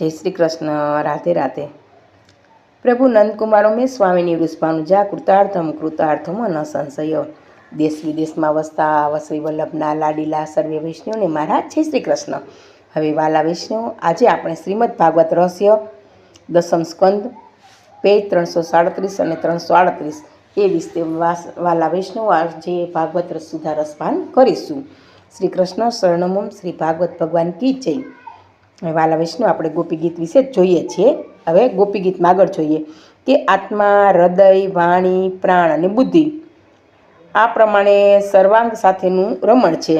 જય શ્રી કૃષ્ણ, રાધે રાધે. પ્રભુ નંદકુમારો, મેં સ્વામીની વૃષભાનું જા કૃતાર્થમ કૃતાર્થમ ન સંશય. દેશ વિદેશમાં વસતા વસવી વલ્લભના લાડીલા સર્વે વૈષ્ણવને મારા જય શ્રી કૃષ્ણ. હવે વાલા વૈષ્ણવ, આજે આપણે શ્રીમદ ભાગવત રહસ્ય, દસમ સ્કંદ, પેજ ત્રણસો સાડત્રીસ અને ત્રણસો આડત્રીસ. એ વિશે વાલા વૈષ્ણવ, આજે ભાગવત સુધા રસપાન કરીશું. શ્રી કૃષ્ણ શરણમમ શ્રી ભાગવત ભગવાન કી જય. વાલા વિષ્ણુ, આપણે ગોપી ગીત વિશે જોઈએ છીએ. હવે ગોપી ગીતમાં આગળ જોઈએ. કે આત્મા, હૃદય, વાણી, પ્રાણ અને બુદ્ધિ. આ પ્રમાણે સર્વાંગ સાથેનું રમણ છે.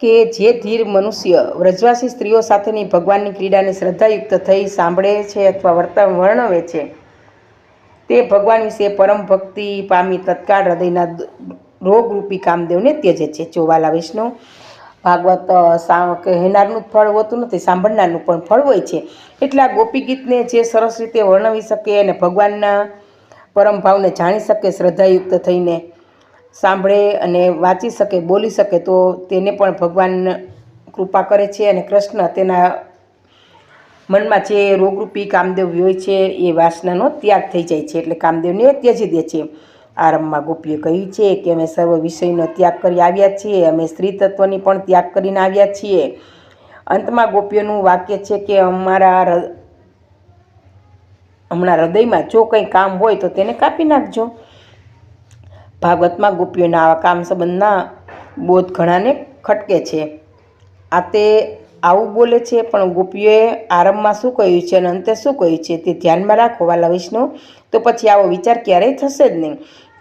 કે જે ધીર મનુષ્ય વ્રજવાસી સ્ત્રીઓ સાથેની ભગવાનની ક્રીડાને શ્રદ્ધાયુક્ત થઈ સાંભળે છે અથવા વર્તન વર્ણવે છે, તે ભગવાન વિશે પરમ ભક્તિ પામી તત્કાળ હૃદયના રોગરૂપી કામદેવને ત્યજે છે. ચોવાલા વિષ્ણુ ભાગવત અ, સા કહેનારનું જ ફળ હોતું નથી સાંભળનારનું પણ ફળ હોય છે. એટલે આ ગોપી ગીતને જે સરસ રીતે વર્ણવી શકે અને ભગવાનના પરમ ભાવને જાણી શકે શ્રદ્ધાયુક્ત થઈને સાંભળે અને વાંચી શકે બોલી શકે તો તેને પણ ભગવાન કૃપા કરે છે અને કૃષ્ણ તેના મનમાં જે રોગરૂપી કામદેવ હોય છે એ વાસનાનો ત્યાગ થઈ જાય છે. એટલે કામદેવને ત્યજી દે છે. આરંભમાં ગોપીએ કહ્યું છે કે અમે સર્વ વિષયનો ત્યાગ કરી આવ્યા છીએ, અમે સ્ત્રી તત્વની પણ ત્યાગ કરીને આવ્યા છીએ. અંતમાં ગોપીઓનું વાક્ય છે કે અમારા હમણાં હૃદયમાં જો કંઈ કામ હોય તો તેને કાપી નાખજો. ભાગવતમાં ગોપીઓના આવા કામ સંબંધના બોધ ઘણાને ખટકે છે. આ તે આવું બોલે છે, પણ ગોપીઓએ આરંભમાં શું કહ્યું છે અને અંતે શું કહ્યું છે તે ધ્યાનમાં રાખો. વાલા વિષ્ણુ તો પછી આવો વિચાર ક્યારેય થશે જ નહીં.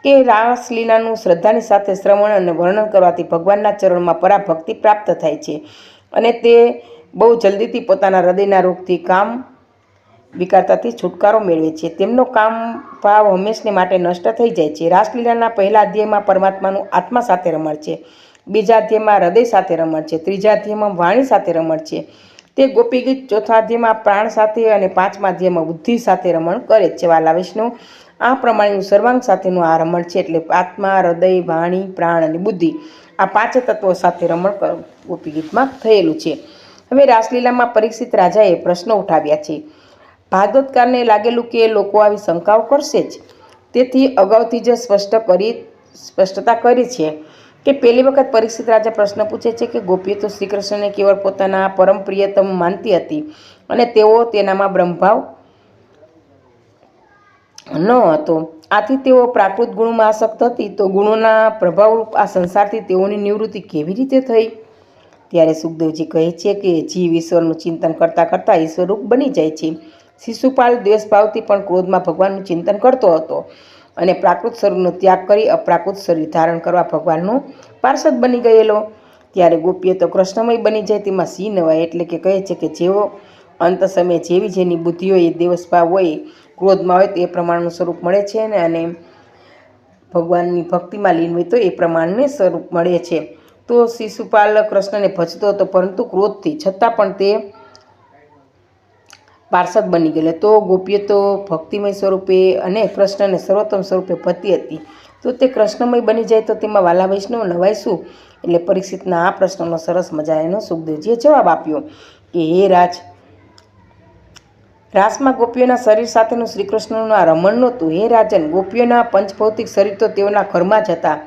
કે રાસલીલાનું શ્રદ્ધાની સાથે શ્રવણ અને વર્ણન કરવાથી ભગવાનના ચરણમાં પરાભક્તિ પ્રાપ્ત થાય છે. અને તે બહુ જલ્દીથી પોતાના હૃદયના રોગથી કામ વિકારતાથી છુટકારો મેળવે છે. તેમનો કામ ભાવ હંમેશને માટે નષ્ટ થઈ જાય છે. રાસલીલાના પહેલા અધ્યાયમાં પરમાત્માનું આત્મા સાથે રમણ છે. બીજા અધ્યાયમાં હૃદય સાથે રમણ છે. ત્રીજા અધ્યાયમાં વાણી સાથે રમણ છે. તે ગોપીગીત ચોથા અધ્યાયમાં પ્રાણ સાથે અને પાંચમા અધ્યાયમાં બુદ્ધિ સાથે રમણ કરે છે. વાલા વિષ્ણુ, આ પ્રમાણેનું સર્વાંગ સાથેનું આ રમણ છે એટલે આત્મા, હૃદય, વાણી, પ્રાણ અને બુદ્ધિ, આ પાંચ તત્વો સાથે રમણ ગોપીગીતમાં ગોપી થયેલું છે. હવે રાસલીલામાં પરીક્ષિત રાજાએ પ્રશ્નો ઉઠાવ્યા છે. ભાગવતકારને લાગેલું કે લોકો આવી શંકાઓ કરશે જ. તેથી અગાઉથી જ સ્પષ્ટ કરી, સ્પષ્ટતા કરી છે. કે પહેલી વખત પરીક્ષિત રાજા પ્રશ્ન પૂછે છે કે ગોપીએ તો શ્રી કૃષ્ણને કેવળ પોતાના પરમ પ્રિયતમ માનતી હતી અને તેઓ તેનામાં બ્રહ્મભાવ ન હતો. આથી તેઓ પ્રાકૃત ગુણોમાં આસક્ત હતી. તો ગુણોના પ્રભાવરૂપ આ સંસારથી તેઓની નિવૃત્તિ કેવી રીતે થઈ? ત્યારે સુખદેવજી કહે છે કે જીવ ઈશ્વરનું ચિંતન કરતાં કરતાં ઈશ્વરરૂપ બની જાય છે. શિશુપાલ દ્વેષભાવથી પણ ક્રોધમાં ભગવાનનું ચિંતન કરતો હતો. અને પ્રાકૃત શરીરનો ત્યાગ કરી અપ્રાકૃત શરીર ધારણ કરવા ભગવાનનો પાર્ષદ બની ગયેલો. ત્યારે ગોપીએ તો કૃષ્ણમય બની જાય તેમાં સિંહ નવાય એટલે કે કહે છે કે જેવો અંત સમયે જેવી જેની બુદ્ધિ હોય એ દેવસ્ભાવ હોય, ક્રોધમાં હોય તો એ પ્રમાણનું સ્વરૂપ મળે છે ને અને ભગવાનની ભક્તિમાં લીન હોય તો એ પ્રમાણને સ્વરૂપ મળે છે. તો શિશુપાલ કૃષ્ણને ભજતો હતો પરંતુ ક્રોધથી, છતાં પણ તે પાર્ષદ બની ગયેલો. તો ગોપીએ તો ભક્તિમય સ્વરૂપે અને કૃષ્ણને સર્વોત્તમ સ્વરૂપે ભતી હતી. તો તે કૃષ્ણમય બની જાય તો તેમાં વાલા વૈષ્ણવ નવાય શું એટલે પરીક્ષિતના આ પ્રશ્નનો સરસ મજાનો સુખદેવજીએ જવાબ આપ્યો કે, હે રાજ, રાસમાં ગોપીઓના શરીર સાથેનું શ્રી કૃષ્ણનું આ રમણ નહોતું. હે રાજન, ગોપીઓના પંચભૌતિક શરીર તો તેઓના ઘરમાં જ હતા.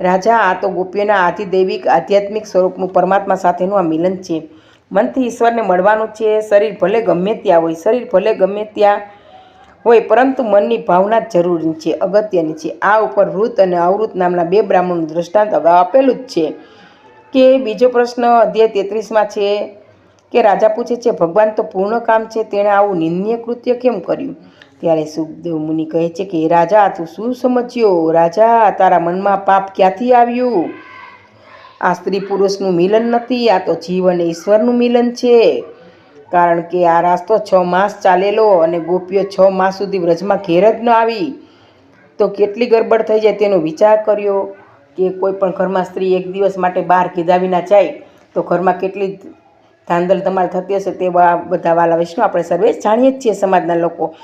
રાજા, આ તો ગોપીઓના આધિદૈવિક, આધ્યાત્મિક સ્વરૂપનું પરમાત્મા સાથેનું આ મિલન છે. મનથી ઈશ્વરને મળવાનું છે. શરીર ભલે ગમે ત્યાં હોય, શરીર ભલે ગમે ત્યાં હોય, પરંતુ મનની ભાવના જરૂરી છે, અગત્યની છે. આ ઉપર વૃત અને અવૃત નામના બે બ્રાહ્મણનું દ્રષ્ટાંત અગાઉ આપેલું જ છે. કે બીજો પ્રશ્ન અધ્યાય તેત્રીસમાં છે કે રાજા પૂછે છે, ભગવાન તો પૂર્ણ કામ છે, તેણે આવું નિંદનીય કૃત્ય કેમ કર્યું? ત્યારે સુખદેવ મુનિ કહે છે કે રાજા, તું શું સમજ્યો? રાજા, તારા મનમાં પાપ ક્યાંથી આવ્યું? આ સ્ત્રી પુરુષનું મિલન નથી, આ તો જીવ અને ઈશ્વરનું મિલન છે. કારણ કે આ રાસ્તો છ માસ ચાલેલો અને ગોપીઓ છ માસ સુધી વ્રજમાં ઘેર જ ન આવી. તો કેટલી ગરબડ થઈ જાય તેનો વિચાર કર્યો કે કોઈ પણ ઘરમાં સ્ત્રી એક દિવસ માટે બહાર કીધા વિના જાય. તો ઘરમાં કેટલી ધાંધલ ધમાલ થતી હશે તે બધા વાલા વિષ્ણુ આપણે સર્વે જાણીએ જ છીએ સમાજના લોકો.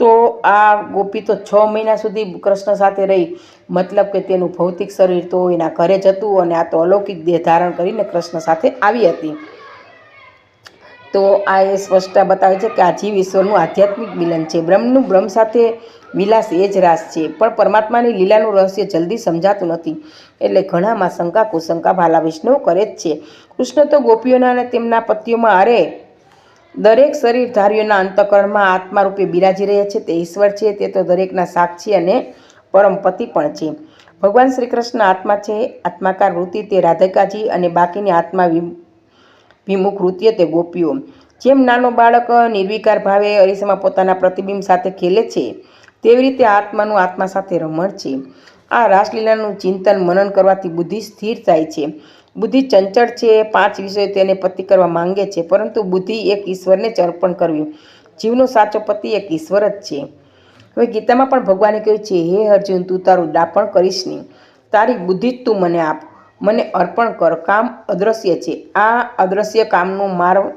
તો આ ગોપી તો છ મહિના સુધી કૃષ્ણ સાથે રહી. મતલબ કે તેનું ભૌતિક શરીર તો એના ઘરે જ હતું અને આ તો અલૌકિક દેહ ધારણ કરીને કૃષ્ણ સાથે આવી હતી. તો આ એ સ્પષ્ટતા બતાવે છે કે આ જીવ ઈશ્વરનું આધ્યાત્મિક મિલન છે. બ્રહ્મનું બ્રહ્મ સાથે વિલાસ એ જ રાસ છે. પણ પરમાત્માની લીલાનું રહસ્ય જલ્દી સમજાતું નથી. એટલે ઘણામાં શંકા કુશંકા ભાલા વિષ્ણુ કરે જ છે. કૃષ્ણ તો ગોપીઓના અને તેમના પતિઓમાં અરે દરેક શરીરધારીઓના અંતકરણમાં આત્મા રૂપે બિરાજી રહ્યા છે, તે ઈશ્વર છે, તે તો દરેકના સાક્ષી અને પરમપતિ પણ છે. ભગવાન શ્રી કૃષ્ણ આત્મા છે, આત્માકાર વૃત્તિ તે રાધિકાજી અને બાકીની આત્મા વિમુખ વૃત્તિએ તે ગોપીઓ. જેમ નાનો બાળક નિર્વિકાર ભાવે અરીસામાં પોતાના પ્રતિબિંબ સાથે ખેલે છે, તેવી રીતે આત્માનું આત્મા સાથે રમણ છે. આ રાસલીલાનું ચિંતન મનન કરવાથી બુદ્ધિ સ્થિર થાય છે. બુદ્ધિ ચંચળ છે, પાંચ વિષયો તેને પતિ કરવા માંગે છે, પરંતુ બુદ્ધિ એક ઈશ્વરને જ અર્પણ કરવી. જીવનો સાચો પતિ એક ઈશ્વર જ છે. હવે ગીતામાં પણ ભગવાને કહ્યું છે, હે અર્જુન, તું તારું દાપણ કરીશ નહીં. તારી બુદ્ધિ જ તું મને આપ. મને અર્પણ કર. કામ અદ્રશ્ય છે. આ અદ્રશ્ય કામનો માર,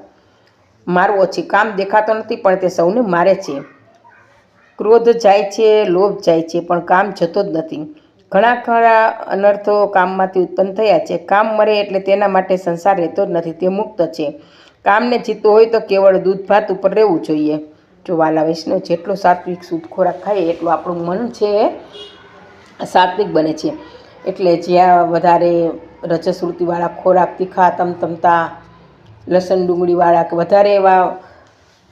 મારવો છે. કામ દેખાતો નથી, પણ તે સૌને મારે છે. ક્રોધ જાય છે, લોભ જાય છે, પણ કામ જતો જ નથી. ઘણા ખરા અનર્થો કામમાંથી ઉત્પન્ન થયા છે. કામ મરે એટલે તેના માટે સંસાર રહેતો જ નથી, તે મુક્ત છે. કામને જીતવું હોય તો કેવળ દૂધ ભાત ઉપર રહેવું જોઈએ. જો વાલા વૈષ્ણવ જેટલો સાત્વિક શુદ્ધ ખોરાક ખાઈએ એટલું આપણું મન છે સાત્વિક બને છે. એટલે જ્યાં વધારે રજસ્વૃતિવાળા ખોરાક, તીખા, તમતમતા, લસણ ડુંગળીવાળા કે વધારે એવા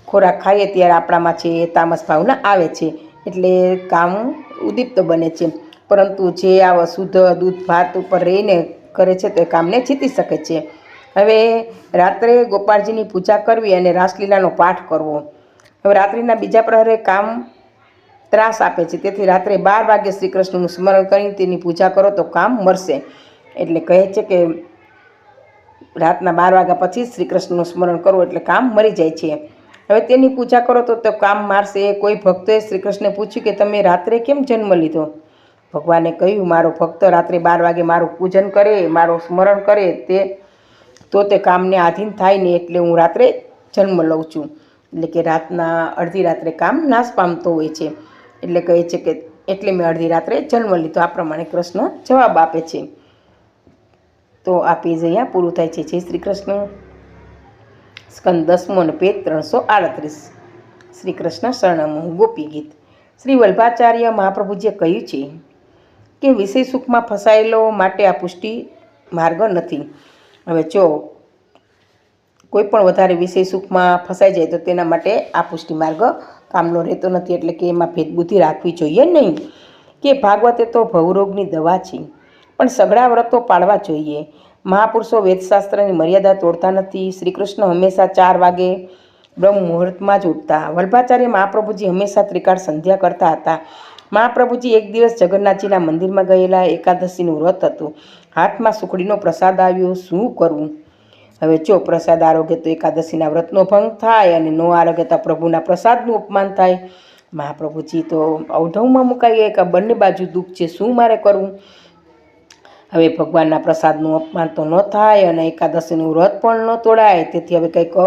ખોરાક ખાઈએ ત્યારે આપણામાં છે એ તામસ ભાવના આવે છે. એટલે કામ ઉદ્દીપ્ત બને છે. પરંતુ જે આ શુદ્ધ દૂધ ભાત ઉપર રહીને કરે છે તે કામને જીતી શકે છે. હવે રાત્રે ગોપાળજીની પૂજા કરવી અને રાસલીલાનો પાઠ કરવો. હવે રાત્રિના બીજા પ્રહરે કામ ત્રાસ આપે છે. તેથી રાત્રે બાર વાગે શ્રી કૃષ્ણનું સ્મરણ કરી તેની પૂજા કરો તો કામ મળશે એટલે કહે છે કે રાતના બાર વાગ્યા પછી શ્રી કૃષ્ણનું સ્મરણ કરો એટલે કામ મરી જાય છે. હવે તેની પૂજા કરો તો કામ મારશે. કોઈ ભક્તોએ શ્રી કૃષ્ણને પૂછ્યું કે તમે રાત્રે કેમ જન્મ લીધો? ભગવાને કહ્યું, મારો ભક્ત રાત્રે બાર વાગે મારું પૂજન કરે, મારું સ્મરણ કરે, તે, તો તે કામને આધીન થાય ને એટલે હું રાત્રે જન્મ લઉં છું. એટલે કે રાતના, અડધી રાત્રે કામ નાશ પામતો હોય છે. એટલે કહે છે કે, એટલે મેં અડધી રાત્રે જન્મ લીધો. આ પ્રમાણે કૃષ્ણ જવાબ આપે છે. તો આ પેજ અહીંયા પૂરું થાય છે. જય શ્રી કૃષ્ણ. સ્કંદ દસમો અને પેજ ત્રણસો આડત્રીસ. શ્રી કૃષ્ણ શરણમ, ગોપી ગીત. શ્રી વલ્ભાચાર્ય મહાપ્રભુજીએ કહ્યું છે કે વિષય સુખમાં ફસાયેલો માટે આ પુષ્ટિ માર્ગ નથી. હવે જો કોઈ પણ વધારે વિષય સુખમાં ફસાઈ જાય તો તેના માટે આ પુષ્ટિ માર્ગ કામનો રહેતો નથી, એટલે કે એમાં ભેદબુદ્ધિ રાખવી જોઈએ નહીં. કે ભાગવત તો ભવરોગની દવા છે, પણ સઘળા વ્રતો પાળવા જોઈએ. મહાપુરુષો વેદશાસ્ત્રની મર્યાદા તોડતા નથી. શ્રી કૃષ્ણ હંમેશા ચાર વાગે બ્રહ્મ મુહૂર્તમાં જ ઉઠતા. વલ્ભાચાર્ય મહાપ્રભુજી હંમેશા ત્રિકાળ સંધ્યા કરતા હતા. મહાપ્રભુજી એક દિવસ જગન્નાથજીના મંદિરમાં ગયેલા એકાદશીનું વ્રત હતું. હાથમાં સુખડીનો પ્રસાદ આવ્યો. શું કરવું? હવે જો પ્રસાદ આરોગ્ય તો એકાદશીના વ્રતનો ભંગ થાય અને નો આરોગ્ય તો પ્રભુના પ્રસાદનું અપમાન થાય. મહાપ્રભુજી તો અવઢવમાં મુકાઈ ગયા કે બંને બાજુ દુઃખ છે. શું મારે કરવું? હવે ભગવાનના પ્રસાદનું અપમાન તો ન થાય અને એકાદશીનું વ્રત પણ ન તોડાય. તેથી હવે કંઈક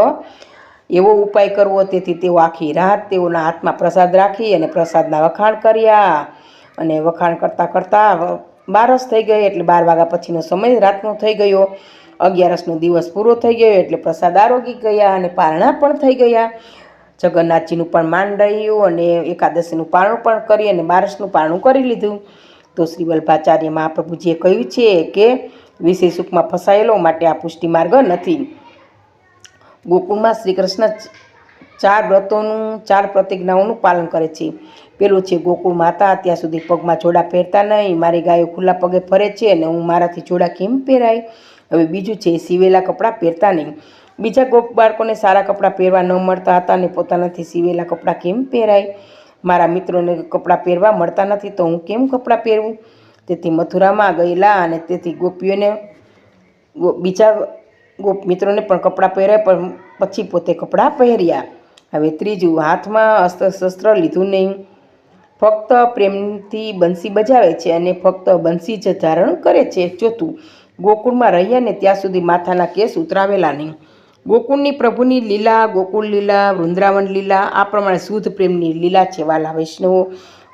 એવો ઉપાય કરવો તેથી તેઓ આખી રાત તેઓના હાથમાં પ્રસાદ રાખી અને પ્રસાદના વખાણ કર્યા. અને વખાણ કરતાં કરતાં બારસ થઈ ગઈ એટલે બાર વાગ્યા પછીનો સમય રાતનો થઈ ગયો. અગિયારસનો દિવસ પૂરો થઈ ગયો એટલે પ્રસાદ આરોગી ગયા અને પારણા પણ થઈ ગયા. જગન્નાથજીનું પણ માન રહ્યું અને એકાદશીનું પારણું પણ કરી અને બારસનું પારણું કરી લીધું. તો શ્રી વલ્ભાચાર્ય મહાપ્રભુજીએ કહ્યું છે કે વિષય સુખમાં ફસાયેલો માટે આ પુષ્ટિ માર્ગ નથી. ગોકુળમાં શ્રી કૃષ્ણ ચાર વ્રતોનું, ચાર પ્રતિજ્ઞાઓનું પાલન કરે છે. પેલું છે, ગોકુળ માતા, ત્યાં સુધી પગમાં જોડા પહેરતા નહીં, મારી ગાયો ખુલ્લા પગે ફરે છે અને હું મારાથી જોડા કેમ પહેરાય? હવે બીજું છે, સીવેલા કપડાં પહેરતા નહીં. બીજા ગોપ બાળકોને સારા કપડાં પહેરવા ન મળતા હતા અને પોતાનાથી સીવેલા કપડાં કેમ પહેરાય? મારા મિત્રોને કપડાં પહેરવા મળતા નથી તો હું કેમ કપડાં પહેરવું? તેથી મથુરામાં ગયેલા અને તેથી ગોપીઓને બીજા ગોપ મિત્રોને પણ કપડાં પહેર્યા, પણ પછી પોતે કપડાં પહેર્યા. હવે ત્રીજું, હાથમાં અસ્ત્ર શસ્ત્ર લીધું નહીં. ફક્ત પ્રેમથી બંસી બજાવે છે અને ફક્ત બંસી જ ધારણ કરે છે. ચોથું, ગોકુળમાં રહ્યા ને ત્યાં સુધી માથાના કેસ ઉતરાવેલા નહીં. ગોકુળની પ્રભુની લીલા, ગોકુળ લીલા, વૃંદાવન લીલા, આ પ્રમાણે શુદ્ધ પ્રેમની લીલા છે વાલા વૈષ્ણવો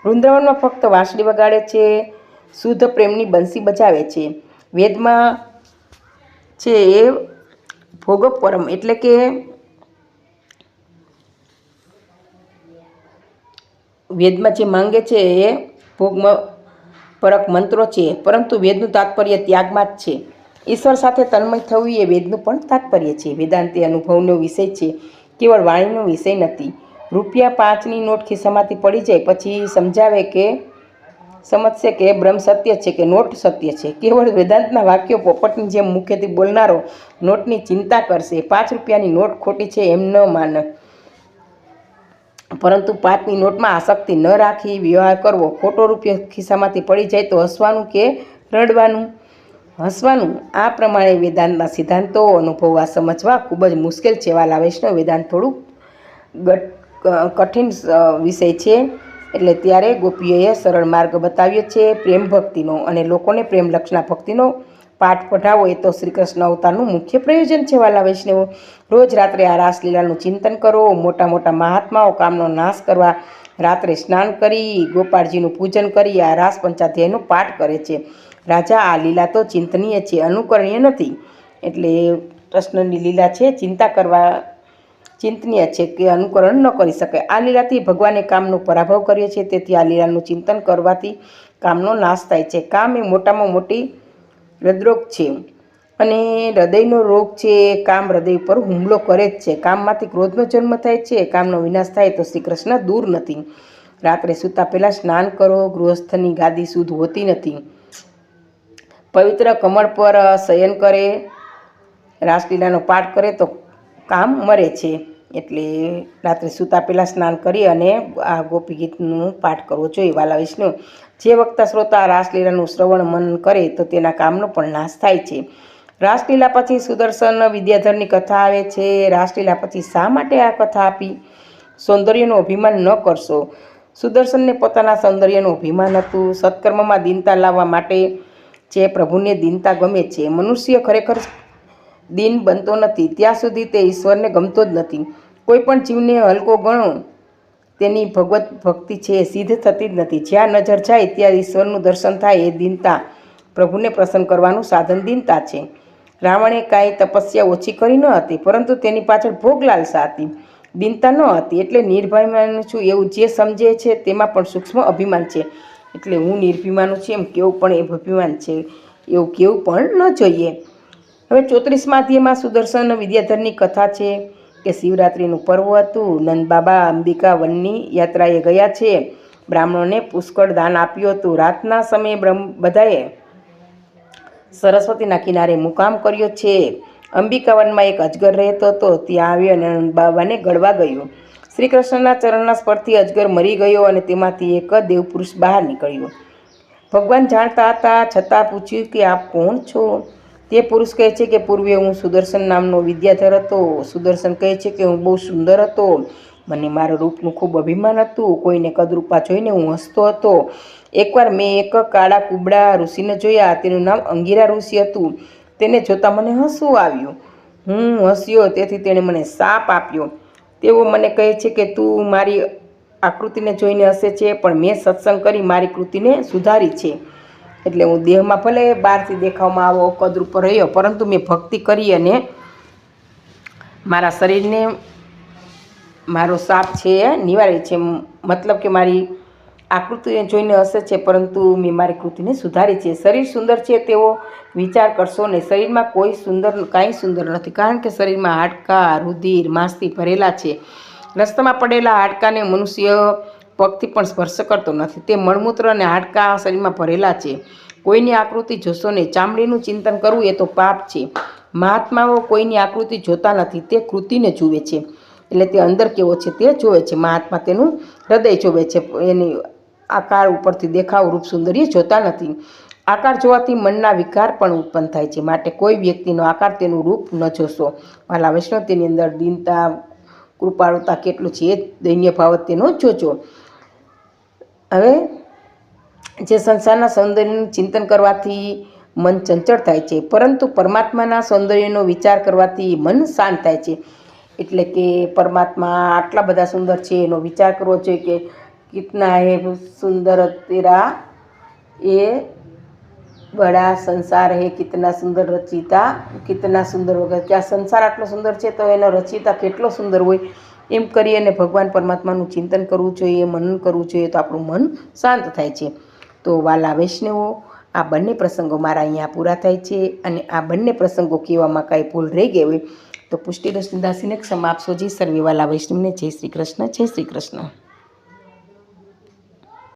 વૃંદાવનમાં ફક્ત વાંસળી વગાડે છે, શુદ્ધ પ્રેમની બંસી બજાવે છે. વેદમાં છે એ ભોગપરમ એટલે કે વેદમાં જે માંગે છે એ ભોગમાં પરક મંત્રો છે, પરંતુ વેદનું તાત્પર્ય ત્યાગમાં જ છે. ઈશ્વર સાથે તન્મય થવું એ વેદનું પણ તાત્પર્ય છે. વેદાંત એ અનુભવનો વિષય છે, કેવળ વાણીનો વિષય નથી. રૂપિયા પાંચની નોટ ખિસ્સામાંથી પડી જાય, પછી સમજાવે કે સમજશે કે બ્રહ્મ સત્ય છે કે નોટ સત્ય છે? કેવળ વેદાંતના વાક્યો પોપટની જેમ મુખ્યથી બોલનારો નોટની ચિંતા કરશે. પાંચ રૂપિયાની નોટ ખોટી છે એમ ન માને. પરંતુ પાંચની નોટમાં આસક્તિ ન રાખી વ્યવહાર કરવો. ખોટો રૂપિયો ખિસ્સામાંથી પડી જાય તો હસવાનું કે રડવાનું? હસવાનું? આ પ્રમાણે વેદાંતના સિદ્ધાંતો અનુભવવા સમજવા ખૂબ જ મુશ્કેલ છે. વાલા વૈષ્ણવ વેદાંત ગટ, કઠિન વિષય છે. એટલે ત્યારે ગોપીઓએ સરળ માર્ગ બતાવ્યો છે પ્રેમ ભક્તિનો અને લોકોને પ્રેમ લક્ષના ભક્તિનો પાઠ પઢાવો. એ તો શ્રી કૃષ્ણ અવતારનું મુખ્ય પ્રયોજન છે વાલા વૈષ્ણવો. રોજ રાત્રે આ રાસલીલાનું ચિંતન કરો. મોટા મોટા મહાત્માઓ કામનો નાશ કરવા રાત્રે સ્નાન કરી, ગોપાળજીનું પૂજન કરી, આ રાસ પંચાધ્યાયનો પાઠ કરે છે. રાજા, આ લીલા તો ચિંતનીય છે, અનુકરણીય નથી. એટલે કૃષ્ણની લીલા છે, ચિંતા કરવા ચિંતનીય છે કે અનુકરણ ન કરી શકાય. આ લીલાથી ભગવાને કામનો પરાભવ કર્યો છે, તેથી આ લીલાનું ચિંતન કરવાથી કામનો નાશ થાય છે. કામ એ મોટામાં મોટી હૃદરોગ છે અને હૃદયનો રોગ છે. કામ હૃદય ઉપર હુમલો કરે જ છે. કામમાંથી ક્રોધનો જન્મ થાય છે, કામનો વિનાશ થાય તો શ્રી કૃષ્ણ દૂર નથી. રાત્રે સૂતા પહેલાં સ્નાન કરો, ગૃહસ્થની ગાદી શુદ્ધ હોતી નથી. પવિત્ર કમળ પર શયન કરે, રાસલીલાનો પાઠ કરે તો કામ મરે છે. એટલે રાત્રે સૂતા પહેલાં સ્નાન કરી અને આ ગોપી ગીતનું પાઠ કરવો જોઈએ વાલા વિષ્ણુ. જે વક્તા શ્રોતા રાસલીલાનું શ્રવણ મન કરે તો તેના કામનો પણ નાશ થાય છે. રાસલીલા પછી સુદર્શન વિદ્યાધરની કથા આવે છે. રાસલીલા પછી શા માટે આ કથા આપી? સૌંદર્યનું અભિમાન ન કરશો. સુદર્શનને પોતાના સૌંદર્યનું અભિમાન હતું. સત્કર્મમાં દિનતા લાવવા માટે જે પ્રભુને દિનતા ગમે છે. મનુષ્ય ખરેખર દિન બનતો નથી. ત્યાં સુધી તે ઈશ્વરને ગમતો જ નથી. કોઈ પણ જીવને હલકો ગણો, તેની ભગવત ભક્તિ છે એ સિદ્ધ થતી જ નથી. જ્યાં નજર જાય ત્યાં ઈશ્વરનું દર્શન થાય એ દિનતા પ્રભુને પ્રસન્ન કરવાનું સાધન દિનતા છે. રાવણે કાંઈ તપસ્યા ઓછી કરી ન હતી, પરંતુ તેની પાછળ ભોગ લાલસા હતી. દિનતા ન હતી એટલે નિર્ભયમાનું છું એવું જે સમજે છે તેમાં પણ સૂક્ષ્મ અભિમાન છે. એટલે હું નિર્ભિમાનું છું એમ કેવું પણ એ અભિમાન છે? એવું કેવું પણ ન જોઈએ. હવે ચોત્રીસમાં અધ્યયમાં સુદર્શન વિદ્યાધરની કથા છે કે શિવરાત્રિનું પર્વ હતું. નંદબાબા અંબિકા વનની યાત્રાએ ગયા છે. બ્રાહ્મણોને પુષ્કળ દાન આપ્યું હતું. રાતના સમયે બ્રહ્મ બધાએ સરસ્વતીના કિનારે મુકામ કર્યો છે. અંબિકાવનમાં એક અજગર રહેતો હતો. ત્યાં આવ્યો અને નંદબાબાને ગળવા ગયો. શ્રી કૃષ્ણના ચરણના સ્પર્શથી અજગર મરી ગયો અને તેમાંથી એક દેવપુરુષ બહાર નીકળ્યો. ભગવાન જાણતા હતા, છતાં પૂછ્યું કે, આપ કોણ છો? તે પુરુષ કહે છે કે પૂર્વે હું સુદર્શન નામનો વિદ્યાધર હતો. સુદર્શન કહે છે કે હું બહુ સુંદર હતો. મને મારા રૂપનું ખૂબ અભિમાન હતું. કોઈને કદરૂપા જોઈને હું હસતો હતો. એકવાર મેં એક કાળા કુબડા ઋષિને જોયા. તેનું નામ અંગીરા ઋષિ હતું. તેને જોતાં મને હસવું આવ્યું. હું હસ્યો, તેથી તેણે મને સાપ આપ્યો. તેઓ મને કહે છે કે તું મારી આકૃતિને જોઈને હસે છે, પણ મેં સત્સંગ કરી મારી કૃતિને સુધારી છે. એટલે હું દેહમાં ભલે બહારથી દેખાવમાં આવો કદરૂપ રહ્યો, પરંતુ મેં ભક્તિ કરી અને મારા શરીરને મારો સાપ છે એ નિવારે છે. મતલબ કે મારી આકૃતિને જોઈને અસર છે, પરંતુ મેં મારી કૃતિને સુધારી છે. શરીર સુંદર છે તેવો વિચાર કરશો નહીં. શરીરમાં કોઈ સુંદર, કાંઈ સુંદર નથી, કારણ કે શરીરમાં હાડકાં, રુધિર, માંસથી ભરેલા છે. રસ્તામાં પડેલા હાડકાને મનુષ્ય પગથી પણ સ્પર્શ કરતો નથી. તે મળમૂત્ર અને હાડકાં શરીરમાં ભરેલા છે. કોઈની આકૃતિ જોશો નહીં. ચામડીનું ચિંતન કરવું એ તો પાપ છે. મહાત્માઓ કોઈની આકૃતિ જોતા નથી. તે કૃતિને જુએ છે. એટલે તે અંદર કેવો છે તે જોવે છે. મહાત્મા તેનું હૃદય જોવે છે. એની આકાર ઉપરથી દેખાવ રૂપ સુંદરી જોતા નથી. આકાર જોવાથી મનના વિકાર પણ ઉત્પન્ન થાય છે. માટે કોઈ વ્યક્તિનો આકાર તેનું રૂપ ન જોશો. વાલા વૈષ્ણવ તેની અંદર દીનતા, કૃપાળુતા કેટલું છે એ દૈન્ય ભાવ તેનો જોજો. હવે જે સંસારના સૌંદર્યનું ચિંતન કરવાથી મન ચંચળ થાય છે, પરંતુ પરમાત્માના સૌંદર્યનો વિચાર કરવાથી મન શાંત થાય છે. એટલે કે પરમાત્મા આટલા બધા સુંદર છે, એનો વિચાર કરવો જોઈએ કે કિતના હે સુંદર તેરા, એ બડા સંસાર હે કિતના સુંદર રચિતા, કિતના સુંદર વગર. કે આ સંસાર આટલો સુંદર છે તો એનો રચિતા કેટલો સુંદર હોય? એમ કરી અને ભગવાન પરમાત્માનું ચિંતન કરવું જોઈએ, મનન કરવું જોઈએ, તો આપણું મન શાંત થાય છે. તો વાલા વૈષ્ણવો, આ બંને પ્રસંગો મારા અહીંયા પૂરા થાય છે અને આ બંને પ્રસંગો કહેવામાં કાંઈ ભૂલ રહી ગઈ હોય તો પુષ્ટિ રસદાસીને ક્ષમા આપશો સર્વે વાલા વૈષ્ણવને જય શ્રી કૃષ્ણ, જય શ્રી કૃષ્ણ.